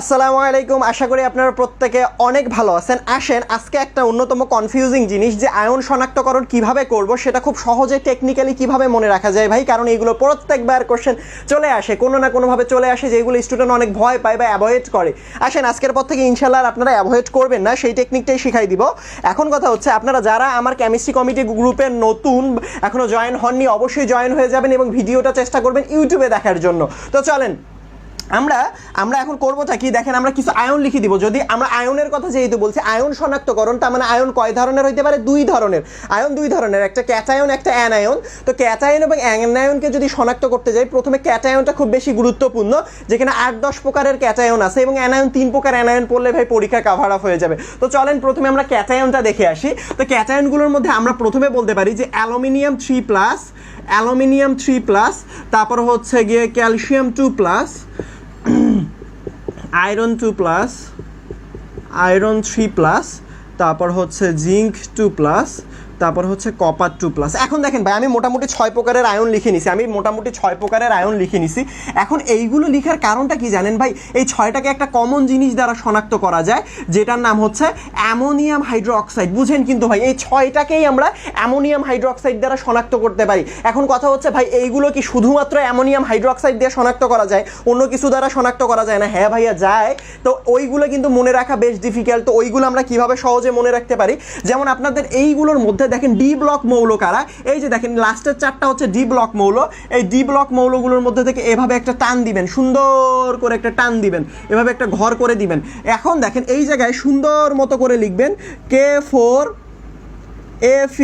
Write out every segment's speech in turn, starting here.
আসসালামু আলাইকুম। আশা করি আপনারা প্রত্যেকে অনেক ভালো আছেন। আসেন, আজকে একটা অন্যতম কনফিউজিং জিনিস যে আয়ন শনাক্তকরণ কীভাবে করব সেটা খুব সহজে টেকনিক্যালি কীভাবে মনে রাখা যায় ভাই? কারণ এইগুলো প্রত্যেকবার কোশ্চেন চলে আসে, কোনো না কোনোভাবে চলে আসে যেগুলো স্টুডেন্ট অনেক ভয় পায় বা অ্যাভয়েড করে। আসেন, আজকের পর থেকে ইনশাল্লাহ আপনারা অ্যাভয়েড করবেন না, সেই টেকনিকটাই শিখাই দিব। এখন কথা হচ্ছে, আপনারা যারা আমার কেমিস্ট্রি কমিটি গ্রুপের নতুন, এখনও জয়েন হননি, অবশ্যই জয়েন হয়ে যাবেন এবং ভিডিওটা চেষ্টা করবেন ইউটিউবে দেখার জন্য। তো চলেন আমরা আমরা এখন করবোটা কি? দেখেন আমরা কিছু আয়ন লিখে দিব। যদি আমরা আয়নের কথা যেহেতু বলছি, আয়ন শনাক্তকরণ, তার মানে আয়ন কয় ধরনের হইতে পারে? দুই ধরনের। আয়ন দুই ধরনের, একটা ক্যাটায়ন একটা অ্যানায়ন তো ক্যাটায়ন এবং অ্যানায়নকে যদি শনাক্ত করতে যাই, প্রথমে ক্যাটায়নটা খুব বেশি গুরুত্বপূর্ণ, যেখানে আট দশ প্রকারের ক্যাটায়ন আছে এবং অ্যানায়ন তিন প্রকার অ্যানায়ন পড়লে ভাই পরীক্ষা কাভার আপ হয়ে যাবে। তো চলেন প্রথমে আমরা ক্যাটায়নটা দেখে আসি। তো ক্যাটায়নগুলোর মধ্যে আমরা প্রথমে বলতে পারি যে aluminium three plus, aluminium three plus, তারপর হচ্ছে গিয়ে calcium two plus iron two plus iron three plus তারপর হচ্ছে জিঙ্ক টু প্লাস তারপর হচ্ছে কপার টু প্লাস এখন দেখেন ভাই, আমি মোটামুটি ছয় প্রকারের আয়ন লিখে নিছি। আমি মোটামুটি ছয় প্রকারের আয়ন লিখে নিছি। এখন এইগুলো লিখার কারণটা কি জানেন ভাই? এই ছয়টাকে একটা কমন জিনিস দ্বারা শনাক্ত করা যায়, যেটার নাম হচ্ছে অ্যামোনিয়াম হাইড্রোক্সাইড বুঝেন কিন্তু ভাই, এই ছয়টাকেই আমরা অ্যামোনিয়াম হাইড্রোক্সাইড দ্বারা শনাক্ত করতে পারি। এখন কথা হচ্ছে ভাই, এইগুলো কি শুধুমাত্র অ্যামোনিয়াম হাইড্রোক্সাইড দিয়ে শনাক্ত করা যায়? অন্য কিছু দ্বারা শনাক্ত করা যায় না। হ্যাঁ ভাইয়া, যায়। তো ওইগুলো কিন্তু মনে রাখা বেশ ডিফিকাল্ট তো ওইগুলো আমরা কীভাবে সহজে মনে রাখতে পারি? যেমন আপনাদের এইগুলোর মধ্যে দেখেন ডি ব্লক মৌল কারা? এই যে দেখেন লাস্টের চারটা হচ্ছে ডি ব্লক মৌল। এই ডি ব্লক মৌলগুলোর মধ্যে থেকে এভাবে একটা টান দিবেন, সুন্দর করে একটা টান দিবেন, এভাবে একটা ঘর করে দিবেন। এখন দেখেন, এই জায়গায় সুন্দর মতো করে লিখবেন K four F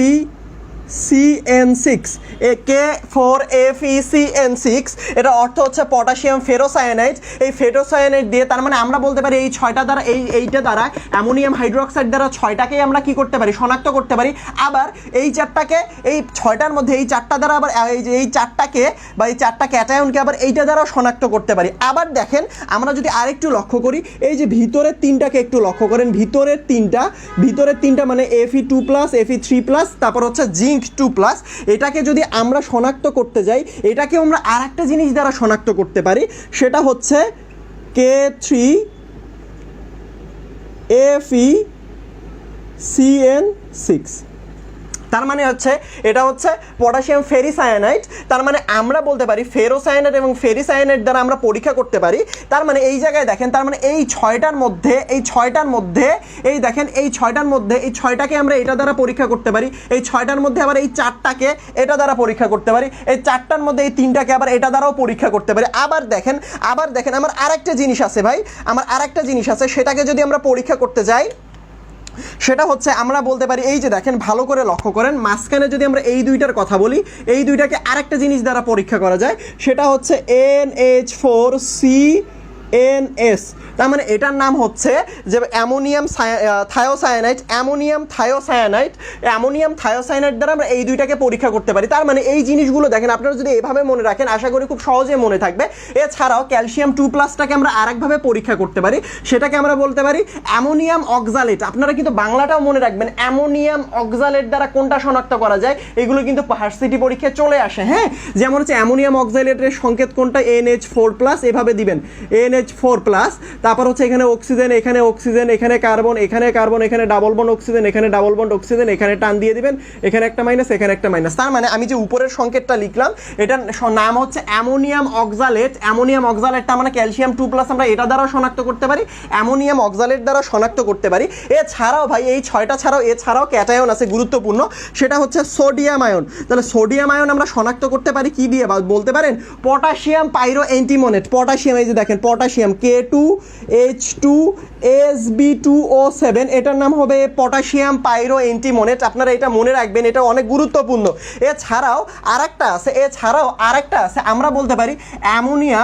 E C N six A K four F E C N six এটা অর্থ হচ্ছে পটাশিয়াম ফেরোসায়ানাইট এই ফেরোসায়ানাইড দিয়ে তার মানে আমরা বলতে পারি এই ছয়টা দ্বারা, এই এইটা দ্বারা, অ্যামোনিয়াম হাইড্রোক্সাইড দ্বারা ছয়টাকেই আমরা কি করতে পারি? শনাক্ত করতে পারি। আবার এই চারটাকে, এই ছয়টার মধ্যে এই চারটা দ্বারা আবার, এই যে এই চারটাকে বা এই চারটা ক্যাটায়নকে আবার এইটা দ্বারাও শনাক্ত করতে পারি। আবার দেখেন, আমরা যদি আরেকটু লক্ষ্য করি, এই যে ভিতরের তিনটাকে একটু লক্ষ্য করেন। ভিতরের তিনটা ভিতরের তিনটা মানে F E two plus F E three plus তারপর হচ্ছে জিঙ্ক টু প্লাস এটাকে যদি আমরা শনাক্ত করতে যাই, এটাকে আমরা আর একটা জিনিস দ্বারা শনাক্ত করতে পারি, সেটা হচ্ছে K three F E C N six তার মানে হচ্ছে, এটা হচ্ছে পটাশিয়াম ফেরিসায়ানাইট তার মানে আমরা বলতে পারি ফেরোসায়ানাইট এবং ফেরিসায়ানাইট দ্বারা আমরা পরীক্ষা করতে পারি। তার মানে এই জায়গায় দেখেন, তার মানে এই ছয়টার মধ্যে, এই ছয়টার মধ্যে, এই দেখেন, এই ছয়টার মধ্যে, এই ছয়টাকে আমরা এটা দ্বারা পরীক্ষা করতে পারি, এই ছয়টার মধ্যে আবার এই চারটাকে এটা দ্বারা পরীক্ষা করতে পারি, এই চারটার মধ্যে এই তিনটাকে আবার এটা দ্বারাও পরীক্ষা করতে পারি। আবার দেখেন আবার দেখেন, আমার আরেকটা জিনিস আছে ভাই, আমার আরেকটা জিনিস আছে, সেটাকে যদি আমরা পরীক্ষা করতে যাই সেটা হচ্ছে আমরা বলতে পারি, এই যে দেখেন, ভালো করে লক্ষ্য করেন, মাঝখানে যদি আমরা এই দুইটার কথা বলি, এই দুইটাকে আরেকটা জিনিস দ্বারা পরীক্ষা করা যায়, সেটা হচ্ছে N H four C N S. তার মানে এটার নাম হচ্ছে যে ammonium thiocyanate ammonium thiocyanate ammonium thiocyanate দ্বারা আমরা এই দুইটাকে পরীক্ষা করতে পারি। তার মানে এই জিনিসগুলো দেখেন, আপনারা যদি এভাবে মনে রাখেন, আশা করি খুব সহজে মনে থাকবে। এছাড়াও ক্যালসিয়াম টু প্লাসটাকে আমরা আরেকভাবে পরীক্ষা করতে পারি। সেটাকে আমরা বলতে পারি অ্যামোনিয়াম অক্সালেট। আপনারা কিন্তু বাংলাটাও মনে রাখবেন, অ্যামোনিয়াম অক্সালেট দ্বারা কোনটা শনাক্ত করা যায়, এগুলো কিন্তু ভার্সিটি পরীক্ষায় চলে আসে হ্যাঁ? যেমন হচ্ছে অ্যামোনিয়াম অক্সালেটের সংকেত কোনটা? এন এইচ ফোর প্লাস, এভাবে দিবেন। এন এইচ ফোর প্লাস তারপর হচ্ছে এখানে অক্সিজেন এখানে অক্সিজেন এখানে কার্বন এখানে কার্বন এখানে ডাবল বন্ড অক্সিজেন এখানে ডাবল বন্ড অক্সিজেন এখানে টান দিয়ে দিবেন, এখানে একটা মাইনাস এখানে একটা মাইনাস তার মানে আমি যে উপরের সংকেতটা লিখলাম, এটার নাম হচ্ছে অ্যামোনিয়াম অক্সালেট অ্যামোনিয়াম অক্সালেটটা মানে ক্যালসিয়াম টু প্লাস আমরা এটা দ্বারা শনাক্ত করতে পারি, অ্যামোনিয়াম অক্সালেট দ্বারা শনাক্ত করতে পারি। এছাড়াও ভাই, এই ছয়টা ছাড়াও, এছাড়াও ক্যাটায়ন আছে গুরুত্বপূর্ণ, সেটা হচ্ছে সোডিয়াম আয়ন তাহলে সোডিয়াম আয়ন আমরা শনাক্ত করতে পারি কি দিয়ে? বলতে পারেন পটাশিয়াম পাইরো অ্যান্টিমোনেট পটাশিয়াম এই যে দেখেন potassium K two H two S B two O seven এটার নাম হবে পটাশিয়াম পাইরো এন্টিমোনেট আপনারা এটা মনে রাখবেন, এটা অনেক গুরুত্বপূর্ণ। এছাড়াও আরেকটা আছে, এছাড়াও আরেকটা আছে, আমরা বলতে পারি অ্যামোনিয়া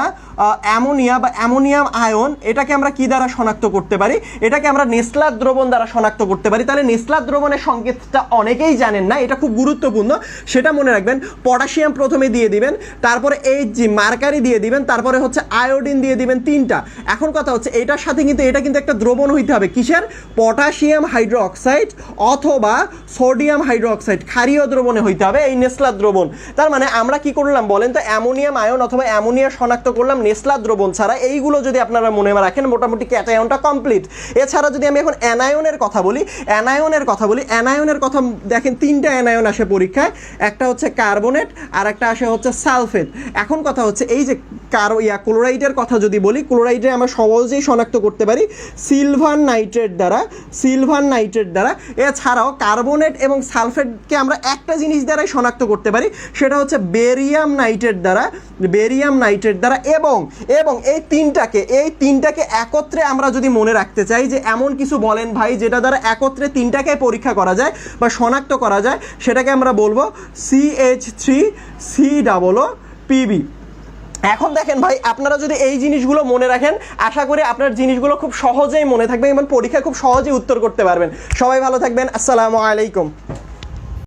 অ্যামোনিয়া বা অ্যামোনিয়াম আয়ন, এটাকে আমরা কি দ্বারা শনাক্ত করতে পারি? এটাকে আমরা নেসলার দ্রবণ দ্বারা শনাক্ত করতে পারি। তাহলে নেসলার দ্রবণের সংকেতটা অনেকেই জানেন না, এটা খুব গুরুত্বপূর্ণ। সেটা মনে রাখবেন, পটাশিয়াম প্রথমে দিয়ে দিবেন, তারপরে এই যে মার্কারি দিয়ে দিবেন, তারপরে হচ্ছে আয়োডিন দিয়ে দিবেন তিনটা। এখন কথা হচ্ছে, এটার সাথে কিন্তু, এটা কিন্তু একটা দ্রবণ হইতে হবে। কিসের? পটাশিয়াম হাইড্রোক্সাইড অথবা সোডিয়াম হাইড্রোক্সাইড, ক্ষারীয় দ্রবণে হইতে হবে এই নেসলার দ্রবণ। তার মানে আমরা কি করলাম বলেন তো, অ্যামোনিয়াম আয়ন অথবা অ্যামোনিয়া শনাক্ত করলাম মেসলা দ্রবণ ছাড়া এইগুলো যদি আপনারা মনে রাখেন, মোটামুটি ক্যাটায়নটা কমপ্লিট। এছাড়া যদি আমি এখন অ্যানায়নের কথা বলি, অ্যানায়নের কথা বলি, অ্যানায়নের কথা দেখেন তিনটা অ্যানায়ন আসে পরীক্ষায়, একটা হচ্ছে কার্বনেট আর একটা আসে হচ্ছে সালফেট। এখন কথা হচ্ছে এই যে কার, ইয়া, ক্লোরাইডের কথা যদি বলি, ক্লোরাইডে আমরা সহজেই শনাক্ত করতে পারি সিলভার নাইট্রেট দ্বারা, সিলভার নাইট্রেট দ্বারা। এছাড়াও কার্বনেট এবং সালফেটকে আমরা একটা জিনিস দ্বারাই শনাক্ত করতে পারি, সেটা হচ্ছে বেরিয়াম নাইট্রেট দ্বারা, বেরিয়াম নাইট্রেট দ্বারা এবং এবং এবং এই তিনটাকে এই তিনটাকে একত্রে আমরা যদি মনে রাখতে চাই যে এমন কিছু বলেন ভাই যেটা দ্বারা একত্রে তিনটাকে পরীক্ষা করা যায় বা শনাক্ত করা যায়, সেটাকে আমরা বলব C H three C double O P B এখন দেখেন ভাই, আপনারা যদি এই জিনিসগুলো মনে রাখেন, আশা করি আপনার জিনিসগুলো খুব সহজেই মনে থাকবে এবং পরীক্ষায় খুব সহজেই উত্তর করতে পারবেন। সবাই ভালো থাকবেন, আসসালামু আলাইকুম।